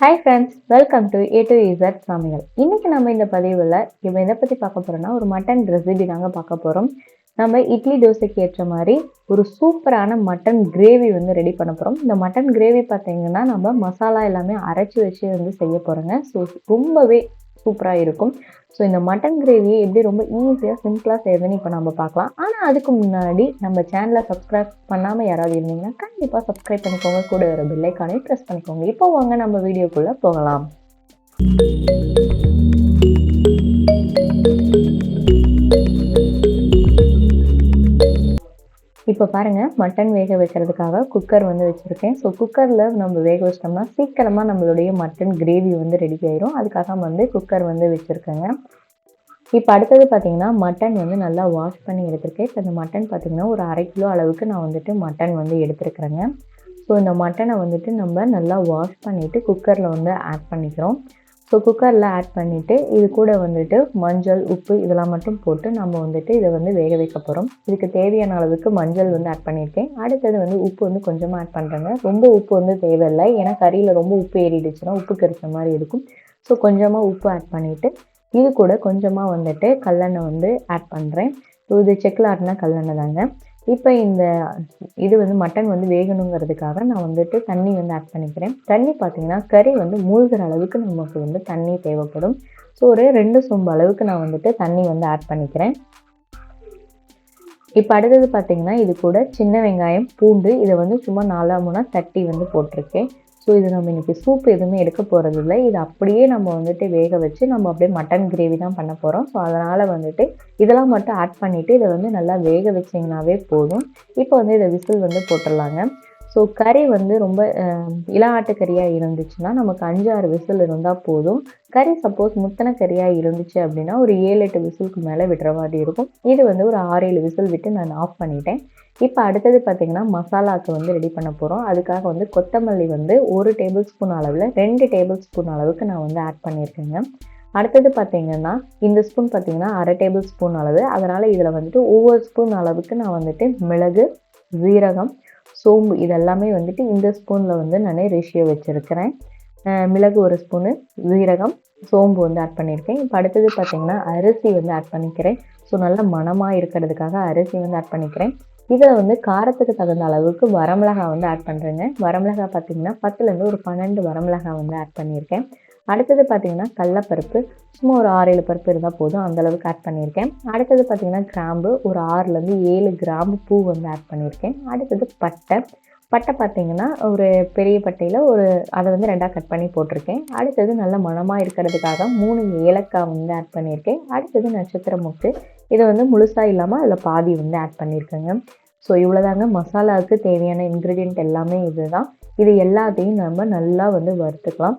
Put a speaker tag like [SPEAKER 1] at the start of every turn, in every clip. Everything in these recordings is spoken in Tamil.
[SPEAKER 1] Hi friends welcome to A to Z சமையல் இன்றைக்கி நம்ம இந்த பதிவில் இப்போ எதை பற்றி பார்க்க போகிறோம்னா ஒரு மட்டன் ரெசிபி தாங்க பார்க்க போகிறோம் நம்ம இட்லி தோசைக்கு ஏற்ற மாதிரி ஒரு சூப்பரான மட்டன் கிரேவி வந்து ரெடி பண்ண போகிறோம் இந்த மட்டன் கிரேவி பார்த்தீங்கன்னா நம்ம மசாலா எல்லாமே அரைச்சி வச்சு வந்து செய்ய போகிறோங்க ஸோ ரொம்பவே சூப்பராக இருக்கும். ஸோ இந்த மட்டன் கிரேவியை எப்படி ரொம்ப ஈஸியாக சிம்பிளாக செய்யுதுன்னு இப்போ நம்ம பார்க்கலாம். ஆனால் அதுக்கு முன்னாடி நம்ம சேனலை சப்ஸ்கிரைப் பண்ணாமல் யாராவது இருந்தீங்கன்னா கண்டிப்பாக சப்ஸ்கிரைப் பண்ணிக்கோங்க. கூட வர பெல்லைக்கானே ப்ரெஸ் பண்ணிக்கோங்க. இப்போ வாங்க நம்ம வீடியோக்குள்ளே போகலாம். இப்போ பாருங்கள் மட்டன் வேக வைக்கிறதுக்காக குக்கர் வந்து வச்சுருக்கேன். ஸோ குக்கரில் நம்ம வேக வச்சிட்டோம்னா சீக்கிரமாக நம்மளுடைய மட்டன் கிரேவி வந்து ரெடி ஆயிரும். அதுக்காக வந்து குக்கர் வந்து வச்சுருக்கேங்க. இப்போ அடுத்தது பார்த்தீங்கன்னா மட்டன் வந்து நல்லா வாஷ் பண்ணி எடுத்திருக்கேன். இப்போ இந்த மட்டன் பார்த்தீங்கன்னா ஒரு அரை கிலோ அளவுக்கு நான் வந்துட்டு மட்டன் வந்து எடுத்துருக்குறேங்க. ஸோ இந்த மட்டனை வந்துட்டு நம்ம நல்லா வாஷ் பண்ணிவிட்டு குக்கரில் வந்து ஆட் பண்ணிக்கிறோம். ஸோ குக்கரில் ஆட் பண்ணிவிட்டு இது கூட வந்துட்டு மஞ்சள் உப்பு இதெல்லாம் மட்டும் போட்டு நம்ம வந்துட்டு இதை வந்து வேக வைக்க போகிறோம் இதுக்கு தேவையான அளவுக்கு மஞ்சள் வந்து ஆட் பண்ணியிருக்கேன். அடுத்தது வந்து உப்பு வந்து கொஞ்சமாக ஆட் பண்ணுறேங்க ரொம்ப உப்பு வந்து தேவையில்லை. ஏன்னா கறியில் ரொம்ப உப்பு ஏறிடுச்சுன்னா உப்பு கரிச்ச மாதிரி இருக்கும். ஸோ கொஞ்சமாக உப்பு ஆட் பண்ணிவிட்டு இது கூட கொஞ்சமாக வந்துட்டு கல்லெண்ணெய் வந்து ஆட் பண்ணுறேன் இது செக்கில் ஆட்டினா கல்லெண்ணெய் தாங்க. இப்போ இந்த இது வந்து மட்டன் வந்து வேகணுங்கிறதுக்காக நான் வந்துட்டு தண்ணி வந்து ஆட் பண்ணிக்கிறேன். தண்ணி பார்த்தீங்கன்னா கறி வந்து மூழ்கிற அளவுக்கு நமக்கு வந்து தண்ணி தேவைப்படும். ஸோ ஒரு ரெண்டு சொம்பு அளவுக்கு நான் வந்துட்டு தண்ணி வந்து ஆட் பண்ணிக்கிறேன். இப்போ அடுத்தது பார்த்தீங்கன்னா இது கூட சின்ன வெங்காயம் பூண்டு இதை வந்து சும்மா நாலா மூணாக தட்டி வந்து போட்டிருக்கேன். ஸோ இது நம்ம இன்றைக்கி சூப் எதுவுமே எடுக்க போகிறது இல்லை இது அப்படியே நம்ம வந்துட்டு வேக வச்சு நம்ம அப்படியே மட்டன் கிரேவி தான் பண்ண போகிறோம் ஸோ அதனால் வந்துட்டு இதெல்லாம் மட்டும் ஆட் பண்ணிவிட்டு இதை வந்து நல்லா வேக வச்சிங்கனாவே போதும். இப்போ வந்து இதை விசில் வந்து போட்டுடலாங்க. ஸோ கறி வந்து ரொம்ப இள ஆட்டுக்கறியாக இருந்துச்சுன்னா நமக்கு அஞ்சு ஆறு விசில் இருந்தால் போதும். கறி சப்போஸ் முத்தனை கறியாக இருந்துச்சு அப்படின்னா ஒரு ஏழு எட்டு விசிலுக்கு மேலே விடுற மாதிரி இருக்கும். இது வந்து ஒரு ஆறு ஏழு விசில் விட்டு நான் ஆஃப் பண்ணிட்டேன். இப்போ அடுத்தது பார்த்திங்கன்னா மசாலாவுக்கு வந்து ரெடி பண்ண போகிறோம் அதுக்காக வந்து கொத்தமல்லி வந்து ஒரு டேபிள் ஸ்பூன் அளவில் ரெண்டு டேபிள் ஸ்பூன் அளவுக்கு நான் வந்து ஆட் பண்ணியிருக்கேங்க. அடுத்தது பார்த்திங்கன்னா இந்த ஸ்பூன் பார்த்திங்கன்னா அரை டேபிள் ஸ்பூன் அளவு. அதனால் இதில் வந்துட்டு ஒவ்வொரு ஸ்பூன் அளவுக்கு நான் வந்துட்டு மிளகு ஜீரகம் சோம்பு இதெல்லாமே வந்துட்டு இந்த ஸ்பூனில் வந்து நான் ரேஷியோ வச்சுருக்கிறேன். மிளகு ஒரு ஸ்பூனு ஜீரகம் சோம்பு வந்து ஆட் பண்ணியிருக்கேன். இப்போ அடுத்தது பார்த்திங்கன்னா அரிசி வந்து ஆட் பண்ணிக்கிறேன். ஸோ நல்லா மனமாக இருக்கிறதுக்காக அரிசி வந்து ஆட் பண்ணிக்கிறேன். இதில் வந்து காரத்துக்கு தகுந்த அளவுக்கு வரமிளகா வந்து ஆட் பண்ணுறேங்க வரமிளகா பார்த்திங்கன்னா பத்துலேருந்து ஒரு பன்னெண்டு வரமிளகா வந்து ஆட் பண்ணியிருக்கேன். அடுத்தது பார்த்திங்கன்னா கடலப்பருப்பு. சும்மா ஒரு ஆறு ஏழு பருப்பு இருந்தால் போதும். அந்தளவுக்கு ஆட் பண்ணியிருக்கேன். அடுத்தது பார்த்திங்கன்னா கிராம்பு. ஒரு ஆறுலேருந்து ஏழு கிராம்பு பூ வந்து ஆட் பண்ணியிருக்கேன். அடுத்தது பட்டை. பட்டை பார்த்திங்கன்னா ஒரு பெரிய பட்டையில் ஒரு அதை வந்து ரெண்டாக கட் பண்ணி போட்டிருக்கேன். அடுத்தது நல்ல மணமாக இருக்கிறதுக்காக மூணு ஏலக்காய் வந்து ஆட் பண்ணியிருக்கேன். அடுத்தது நட்சத்திர முக்கு இதை வந்து முழுசாக இல்லாமல் அதில் பாதி வந்து ஆட் பண்ணியிருக்கேங்க. ஸோ இவ்வளோதாங்க மசாலாவுக்கு தேவையான இன்க்ரீடியண்ட் எல்லாமே இது தான் இது எல்லாத்தையும் நம்ம நல்லா வந்து வறுத்துக்கலாம்.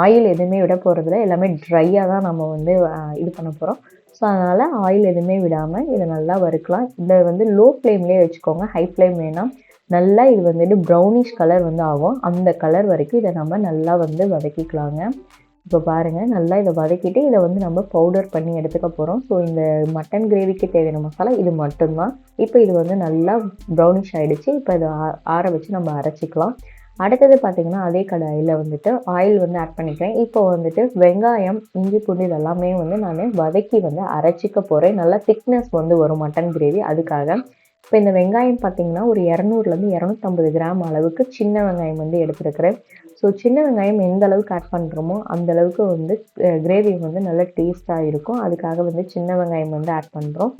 [SPEAKER 1] ஆயில் எதுவுமே விட போகிறதில்ல எல்லாமே ட்ரையாக தான் நம்ம வந்து இது பண்ண போகிறோம் ஸோ அதனால் ஆயில் எதுவுமே விடாமல் இதை நல்லா வறுக்கலாம். இதை வந்து லோ ஃப்ளேம்லேயே வச்சுக்கோங்க. ஹை ஃப்ளேம் வேணாம். நல்லா இது வந்துட்டு ப்ரௌனிஷ் கலர் வந்து ஆகும். அந்த கலர் வரைக்கும் இதை நம்ம நல்லா வந்து வதக்கிக்கலாங்க. இப்போ பாருங்கள் நல்லா இதை வதக்கிட்டு இதை வந்து நம்ம பவுடர் பண்ணி எடுத்துக்க போகிறோம் ஸோ இந்த மட்டன் கிரேவிக்கு தேவையான மசாலா இது மட்டும்தான். இப்போ இது வந்து நல்லா ப்ரௌனிஷ் ஆகிடுச்சு இப்போ இதை ஆற வச்சு நம்ம அரைச்சிக்கலாம். அடுத்தது பார்த்திங்கன்னா அதே கடாயில் வந்துட்டு ஆயில் வந்து ஆட் பண்ணிக்கிறேன். இப்போ வந்துட்டு வெங்காயம் இஞ்சி பூண்டு இதெல்லாமே வந்து நான் வதக்கி வந்து அரைச்சிக்க போகிறேன் நல்லா திக்னஸ் வந்து வரும் மட்டன் கிரேவி அதுக்காக இப்போ இந்த வெங்காயம் பார்த்திங்கன்னா ஒரு இரநூறுலேருந்து இரநூத்தம்பது கிராம் அளவுக்கு சின்ன வெங்காயம் வந்து எடுத்துருக்கிறேன். ஸோ சின்ன வெங்காயம் எந்த அளவுக்கு ஆட் பண்ணுறோமோ அந்த அளவுக்கு வந்து கிரேவி வந்து நல்லா டேஸ்ட்டாக இருக்கும். அதுக்காக வந்து சின்ன வெங்காயம் வந்து ஆட் பண்ணுறோம்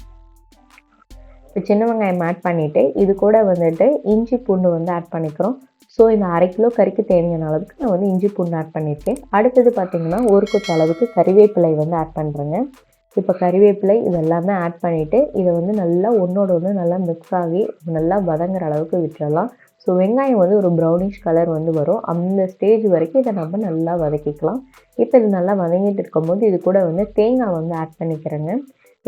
[SPEAKER 1] இப்போ சின்ன வெங்காயம் ஆட் பண்ணிவிட்டு இது கூட வந்துட்டு இஞ்சி பூண்டு வந்து ஆட் பண்ணிக்கிறோம். ஸோ இந்த அரை கிலோ கறிக்கு தேவையான அளவுக்கு நான் வந்து இஞ்சி பூண்டு ஆட் பண்ணியிருக்கேன். அடுத்தது பார்த்திங்கன்னா ஒரு கொத்து அளவுக்கு கறிவேப்பிலை வந்து ஆட் பண்ணுறேங்க இப்போ கறிவேப்பிலை இதெல்லாமே ஆட் பண்ணிவிட்டு இதை வந்து நல்லா ஒன்றோட ஒன்று நல்லா மிக்ஸ் ஆகி நல்லா வதங்குற அளவுக்கு விட்டுறலாம். ஸோ வெங்காயம் வந்து ஒரு ப்ரௌனிஷ் கலர் வந்து வரும். அந்த ஸ்டேஜ் வரைக்கும் இதை நம்ம நல்லா வதக்கிக்கலாம். இப்போ இது நல்லா வதங்கிட்டு இருக்கும்போது இது கூட வந்து தேங்காய் வந்து ஆட் பண்ணிக்கிறேங்க.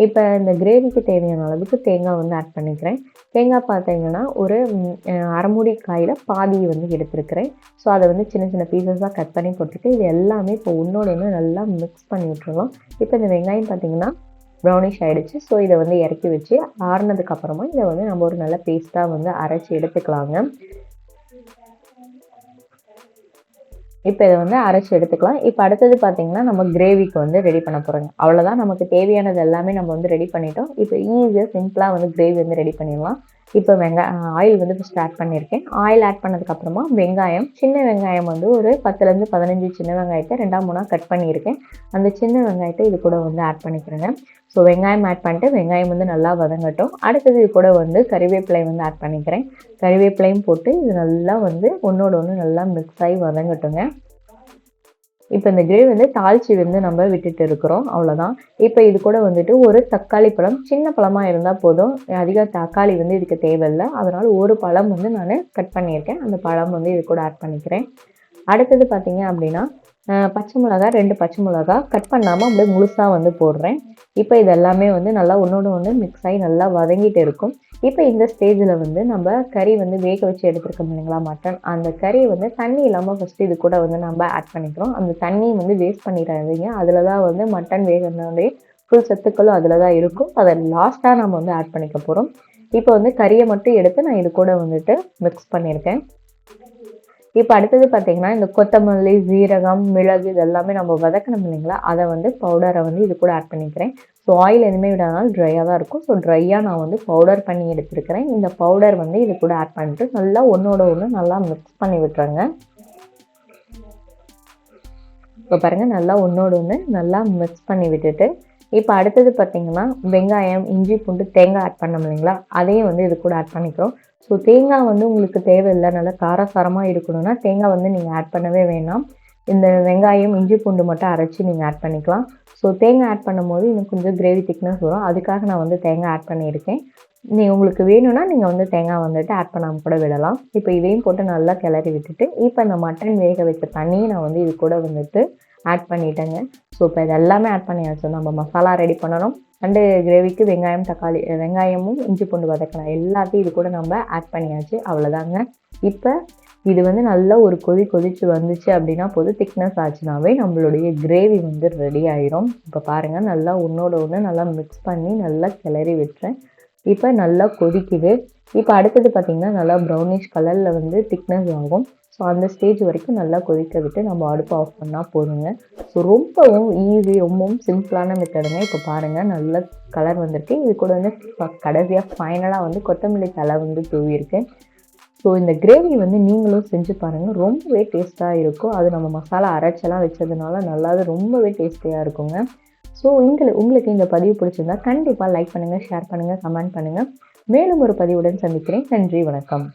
[SPEAKER 1] இப்போ இந்த கிரேவிக்கு தேவையான அளவுக்கு தேங்காய் வந்து ஆட் பண்ணிக்கிறேன். தேங்காய் பார்த்தீங்கன்னா ஒரு அரைமுடி காயில் பாதி வந்து எடுத்துருக்கிறேன். ஸோ அதை வந்து சின்ன சின்ன பீசஸாக கட் பண்ணி போட்டுருக்கு இது எல்லாமே இப்போ ஒன்றோட ஒன்று நல்லா மிக்ஸ் பண்ணி விட்டுருலாம் இப்போ இந்த வெங்காயம் பார்த்திங்கன்னா ப்ரௌனிஷ் ஆகிடுச்சு ஸோ இதை வந்து இறக்கி வச்சு ஆறுனதுக்கப்புறமா இதை வந்து நம்ம ஒரு நல்ல பேஸ்ட்டாக வந்து அரைச்சி எடுத்துக்கலாங்க. இப்போ இதை வந்து அரைச்சி எடுத்துக்கலாம். இப்போ அடுத்தது பார்த்தீங்கன்னா நம்ம கிரேவிக்கு வந்து ரெடி பண்ண போகிறோங்க அவ்வளோதான் நமக்கு தேவையானது எல்லாமே நம்ம வந்து ரெடி பண்ணிட்டோம். இப்போ ஈஸியாக சிம்பிளாக வந்து கிரேவி வந்து ரெடி பண்ணிடலாம். இப்போ வெங்காயம் ஆயில் வந்து ஃபஸ்ட் ஆட் பண்ணியிருக்கேன் ஆயில் ஆட் பண்ணதுக்கப்புறமா வெங்காயம் சின்ன வெங்காயம் வந்து ஒரு பத்துலேருந்து பதினஞ்சு சின்ன வெங்காயத்தை ரெண்டாம் மூணாக கட் பண்ணியிருக்கேன் அந்த சின்ன வெங்காயத்தை இது கூட வந்து ஆட் பண்ணிக்கிறேங்க. ஸோ வெங்காயம் ஆட் பண்ணிட்டு வெங்காயம் வந்து நல்லா வதங்கட்டும். அடுத்தது இது கூட வந்து கறிவேப்பிலை வந்து ஆட் பண்ணிக்கிறேன். கறிவேப்பிலையும் போட்டு இது நல்லா வந்து ஒன்றோட ஒன்று நல்லா மிக்ஸ் ஆகி வதங்கட்டுங்க. இப்போ இந்த கிரேவி வந்து தாளிச்சி வந்து நம்ம விட்டுட்டு இருக்கிறோம். அவ்வளோதான் இப்போ இது கூட வந்துட்டு ஒரு தக்காளி பழம் சின்ன பழமாக இருந்தால் போதும். அதிக தக்காளி வந்து இதுக்கு தேவையில்லை. அதனால் ஒரு பழம் வந்து நான் கட் பண்ணியிருக்கேன். அந்த பழம் வந்து இது கூட ஆட் பண்ணிக்கிறேன். அடுத்தது பார்த்தீங்க அப்படின்னா பச்சை மிளகா ரெண்டு பச்சை மிளகா கட் பண்ணாமல் அப்படியே முழுசாக வந்து போடுறேன். இப்போ இது எல்லாமே வந்து நல்லா ஒன்றோட ஒன்று மிக்ஸ் ஆகி நல்லா வதங்கிட்டு இருக்கும். இப்போ இந்த ஸ்டேஜில் வந்து நம்ம கறி வந்து வேக வச்சு எடுத்துருக்கோம் இல்லைங்களா மட்டன் அந்த கறி வந்து தண்ணி இல்லாமல் ஃபஸ்ட்டு இது கூட வந்து நம்ம ஆட் பண்ணிக்கிறோம். அந்த தண்ணி வந்து வேஸ்ட் பண்ணிடாதீங்க. அதில் தான் வந்து மட்டன் வேகிறதுனாலே ஃபுல் சத்துக்களும் அதில் தான் இருக்கும். அதை லாஸ்ட்டாக நம்ம வந்து ஆட் பண்ணிக்க போகிறோம் இப்போ வந்து கறியை மட்டும் எடுத்து நான் இது கூட வந்துட்டு மிக்ஸ் பண்ணியிருக்கேன். இப்போ அடுத்தது பார்த்தீங்கன்னா இந்த கொத்தமல்லி ஜீரகம் மிளகு இதெல்லாமே நம்ம வதக்கணும் இல்லைங்களா? அதை வந்து பவுடரை வந்து இது கூட ஆட் பண்ணிக்கிறேன். ஸோ ஆயில் எதுவுமே விடாதனால ட்ரையாக தான் இருக்கும். ஸோ ட்ரையாக நான் வந்து பவுடர் பண்ணி எடுத்துருக்கிறேன். இந்த பவுடர் வந்து இது கூட ஆட் பண்ணிட்டு நல்லா ஒன்றோட ஒன்று நல்லா மிக்ஸ் பண்ணி விட்டுறேங்க இப்போ பாருங்கள் நல்லா ஒன்றோட ஒன்று நல்லா மிக்ஸ் பண்ணி விட்டுட்டு இப்போ அடுத்தது பார்த்தீங்கன்னா வெங்காயம் இஞ்சி பூண்டு தேங்காய் ஆட் பண்ணோம் இல்லைங்களா? அதையும் வந்து இது கூட ஆட் பண்ணிக்கிறோம். ஸோ தேங்காய் வந்து உங்களுக்கு தேவையில்லை. நல்லா காரசாரமாக இருக்கணும்னா தேங்காய் வந்து நீங்கள் ஆட் பண்ணவே வேணாம். இந்த வெங்காயம் இஞ்சி பூண்டு மட்டும் அரைச்சி நீங்கள் ஆட் பண்ணிக்கலாம். ஸோ தேங்காய் ஆட் பண்ணும்போது இன்னும் கொஞ்சம் கிரேவி திக்னஸ் வரும். அதுக்காக நான் வந்து தேங்காய் ஆட் பண்ணியிருக்கேன். நீ உங்களுக்கு வேணும்னா நீங்கள் வந்து தேங்காய் வந்துட்டு ஆட் பண்ணாமல் கூட விடலாம். இப்போ இதையும் போட்டு நல்லா கிளறி விட்டுட்டு இப்போ இந்த மட்டன் வேக வச்ச தண்ணியை நான் வந்து இது கூட வந்துட்டு ஆட் பண்ணிட்டேங்க. ஸோ இப்போ இது எல்லாமே ஆட் பண்ணியாச்சு. நம்ம மசாலா ரெடி பண்ணணும். அண்டு கிரேவிக்கு வெங்காயம் தக்காளி வெங்காயமும் இஞ்சி பூண்டு வதக்கலாம் எல்லாத்தையும் இது கூட நம்ம ஆட் பண்ணியாச்சு. அவ்வளோதாங்க இப்போ இது வந்து நல்லா ஒரு கொதி கொதிச்சு வந்துச்சு அப்படின்னா போது திக்னஸ் ஆச்சுனாவே நம்மளுடைய கிரேவி வந்து ரெடி ஆயிரும். இப்போ பாருங்கள் நல்லா ஒன்றோட ஒன்று நல்லா மிக்ஸ் பண்ணி நல்லா கிளறி விட்டுறேன். இப்போ நல்லா கொதிக்குது. இப்போ அடுத்தது பார்த்திங்கன்னா நல்லா ப்ரௌனிஷ் கலரில் வந்து திக்னஸ் ஆகும். ஸோ அந்த ஸ்டேஜ் வரைக்கும் நல்லா கொதிக்க விட்டு நம்ம அடுப்பு ஆஃப் பண்ணால் போதுங்க. ஸோ ரொம்பவும் ஈஸி ரொம்பவும் சிம்பிளான மெத்தடுங்க இப்போ பாருங்கள் நல்ல கலர் வந்திருக்கு. இது கூட வந்து கடைசியாக ஃபைனலாக வந்து கொத்தமல்லி தலை வந்து தூவியிருக்கேன். ஸோ இந்த கிரேவி வந்து நீங்களும் செஞ்சு பாருங்கள் ரொம்பவே டேஸ்ட்டாக இருக்கும். அது நம்ம மசாலா அரைச்செல்லாம் வச்சதுனால நல்லாவே ரொம்பவே டேஸ்டியாக இருக்குங்க. ஸோ எங்களை உங்களுக்கு இந்த பதிவு பிடிச்சிருந்தா கண்டிப்பாக லைக் பண்ணுங்கள் ஷேர் பண்ணுங்கள் கமெண்ட் பண்ணுங்கள் மேலும் ஒரு பதிவுடன் சந்திக்கிறேன். நன்றி வணக்கம்.